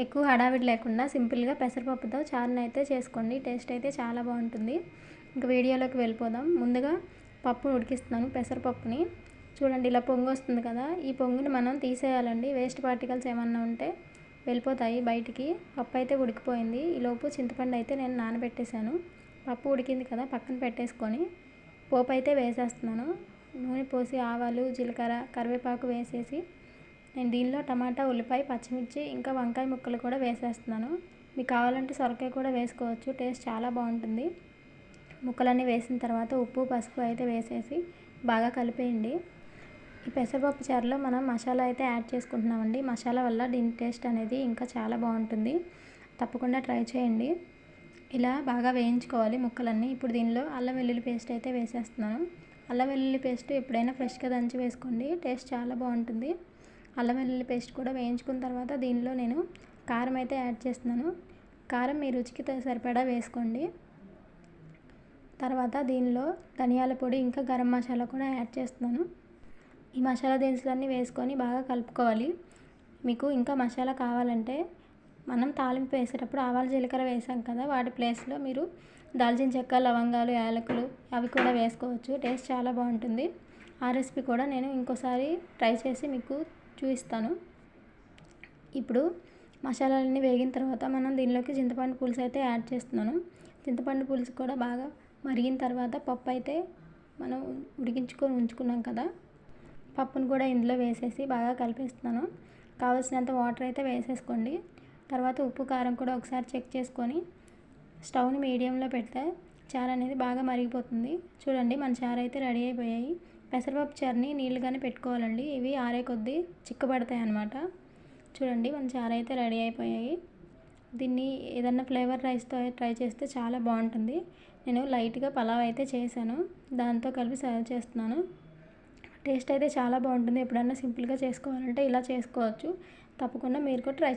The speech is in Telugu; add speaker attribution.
Speaker 1: ఎక్కువ హడావిడి లేకుండా సింపుల్గా పెసరపప్పుతో చారుని అయితే చేసుకోండి. టేస్ట్ అయితే చాలా బాగుంటుంది. ఇంకా వీడియోలోకి వెళ్ళిపోదాం. ముందుగా పప్పు ఉడికిస్తున్నాను పెసరపప్పుని. చూడండి ఇలా పొంగు వస్తుంది కదా. ఈ పొంగుని మనం తీసేయాలండి. వేస్ట్ పార్టికల్స్ ఏమన్నా ఉంటే వెళ్ళిపోతాయి బయటికి. పప్పు అయితే ఉడికిపోయింది. ఈలోపు చింతపండు అయితే నేను నానబెట్టేశాను. పప్పు ఉడికింది కదా పక్కన పెట్టేసుకొని పోపు అయితే వేసేస్తున్నాను. నూనె పోసి ఆవాలు జీలకర్ర కరివేపాకు వేసేసి నేను దీనిలో టమాటా ఉల్లిపాయ పచ్చిమిర్చి ఇంకా వంకాయ ముక్కలు కూడా వేసేస్తున్నాను. మీకు కావాలంటే సొరకాయ కూడా వేసుకోవచ్చు. టేస్ట్ చాలా బాగుంటుంది. ముక్కలన్నీ వేసిన తర్వాత ఉప్పు పసుపు అయితే వేసేసి బాగా కలిపేయండి. ఈ పెసరపప్పు చారులో మనం మసాలా అయితే యాడ్ చేసుకుంటున్నామండి. మసాలా వల్ల దీని టేస్ట్ అనేది ఇంకా చాలా బాగుంటుంది. తప్పకుండా ట్రై చేయండి. ఇలా బాగా వేయించుకోవాలి ముక్కలన్నీ. ఇప్పుడు దీనిలో అల్లం వెల్లుల్లి పేస్ట్ అయితే వేసేస్తున్నాను. అల్లం వెల్లుల్లి పేస్ట్ ఎప్పుడైనా ఫ్రెష్గా దంచి వేసుకోండి. టేస్ట్ చాలా బాగుంటుంది. అల్లం వెల్లుల్లి పేస్ట్ కూడా వేయించుకున్న తర్వాత దీనిలో నేను కారం అయితే యాడ్ చేస్తున్నాను. కారం మీ రుచికి సరిపడా వేసుకోండి. తర్వాత దీనిలో ధనియాల పొడి ఇంకా గరం మసాలా కూడా యాడ్ చేస్తున్నాను. ఈ మసాలా దినుసులన్నీ వేసుకొని బాగా కలుపుకోవాలి. మీకు ఇంకా మసాలా కావాలంటే మనం తాలింపు వేసేటప్పుడు ఆవాల జీలకర్ర వేసాం కదా వాటి ప్లేస్లో మీరు దాల్చిన చెక్క లవంగాలు యాలకులు అవి కూడా వేసుకోవచ్చు. టేస్ట్ చాలా బాగుంటుంది. ఆ రెసిపీ కూడా నేను ఇంకోసారి ట్రై చేసి మీకు చూపిస్తాను. ఇప్పుడు మసాలాలన్నీ వేగిన తర్వాత మనం దీనిలోకి చింతపండు పులుసు అయితే యాడ్ చేస్తున్నాను. చింతపండు పులుసు కూడా బాగా మరిగిన తర్వాత పప్పు అయితే మనం ఉడికించుకొని ఉంచుకున్నాం కదా పప్పును కూడా ఇందులో వేసేసి బాగా కలిపేస్తున్నాను. కావలసినంత వాటర్ అయితే వేసేసుకోండి. తర్వాత ఉప్పు కారం కూడా ఒకసారి చెక్ చేసుకొని స్టవ్ని మీడియంలో పెడితే చారు అనేది బాగా మరిగిపోతుంది. చూడండి మన చారు అయితే రెడీ అయిపోయాయి. పెసరపప్పు చారుని నీళ్ళుగానే పెట్టుకోవాలండి. ఇవి ఆరే కొద్దీ చిక్కబడతాయి అన్నమాట చూడండి మన చారు అయితే రెడీ అయిపోయాయి. దీన్ని ఏదన్నా ఫ్లేవర్ రైస్తో ట్రై చేస్తే చాలా బాగుంటుంది. నేను లైట్గా పలావ్ అయితే చేశాను. దాంతో కలిపి సర్వ్ చేస్తున్నాను. టేస్ట్ అయితే చాలా బాగుంటుంది. ఎప్పుడన్నా సింపుల్గా చేసుకోవాలంటే ఇలా చేసుకోవచ్చు. తప్పకుండా మీరు కూడా ట్రై